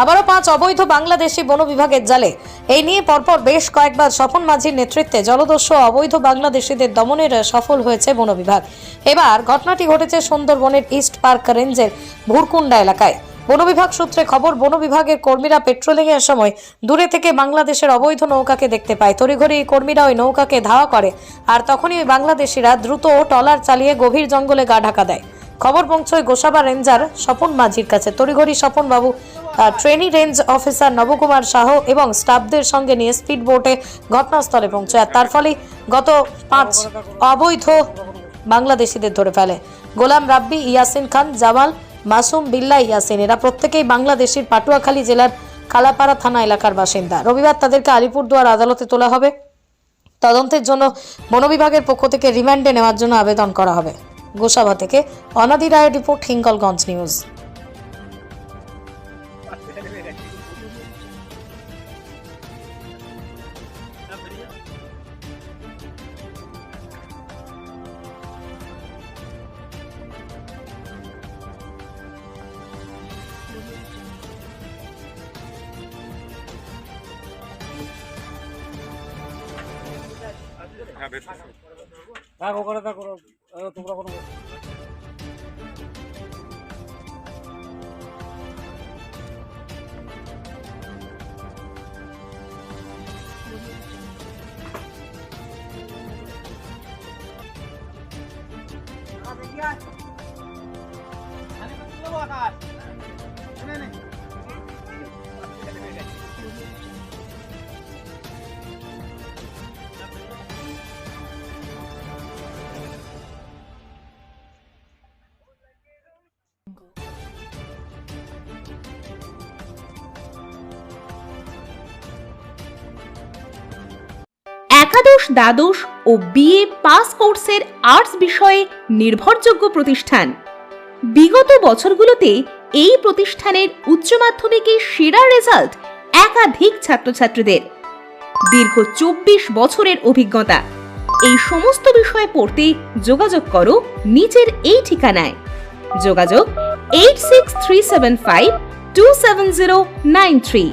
আবারও পাঁচ অবৈধ বাংলাদেশি বন বিভাগের জালে। এই নিয়ে পরপর বেশ কয়েকবার স্বপন মাঝির নেতৃত্বে জলদস্যু অবৈধ বাংলাদেশিদের দমনের সফল হয়েছে বন বিভাগ। এবার ঘটনাটি ঘটেছে সুন্দরবনের ইস্ট পার্ক রেঞ্জের ভুরকুন্ডা এলাকায়। বন বিভাগ সূত্রে খবর, বন বিভাগের কর্মীরা পেট্রোলিং এর সময় দূরে থেকে বাংলাদেশের অবৈধ নৌকাকে দেখতে পায়। এই কর্মীরা ওই নৌকাকে ধাওয়া করে আর তখনই ওই বাংলাদেশিরা দ্রুত টলার চালিয়ে গভীর জঙ্গলে গা ঢাকা দেয়। খবর পৌঁছয় গোসাবা রেঞ্জার স্বপন মাঝির কাছে। তড়িঘড়ি Swapan Babu trainee range officer Nabakumar Shah এবং স্টাফদের সঙ্গে নিয়ে স্পিড বোটে ঘটনাস্থলে পৌঁছয় আর তার ফলে গত পাঁচ অবৈধ বাংলাদেশিদের ধরে ফেলে। গোলাম রাব্বি, ইয়াসিন খান, জামাল, মাসুম বিল্লা, ইয়াসিন, এরা প্রত্যেকেই বাংলাদেশের পাটুয়াখালী জেলার কালাপাড়া থানা এলাকার বাসিন্দা। রবিবার তাদেরকে আলিপুরদুয়ার আদালতে তোলা হবে। তদন্তের জন্য বন বিভাগের পক্ষ থেকে রিমান্ডে নেওয়ার জন্য আবেদন করা হবে। গোসাবা থেকে অনাদি রায়ের রিপোর্ট, হিঙ্গলগঞ্জ নিউজ। থাক ওখানে থাক ওরা এ, তোমরা কোনো একাদশ, দ্বাদশ ও বিএ পাস কোর্সের আর্টস বিষয়ে নির্ভরযোগ্য প্রতিষ্ঠান। বিগত বছরগুলোতে এই প্রতিষ্ঠানের উচ্চ মাধ্যমিকে সেরা রেজাল্ট একাধিক ছাত্রছাত্রীদের। দীর্ঘ চব্বিশ বছরের অভিজ্ঞতা। এই সমস্ত বিষয়ে পড়তে যোগাযোগ করো নিচের এই ঠিকানায়। যোগাযোগ eight six three seven five two seven zero nine three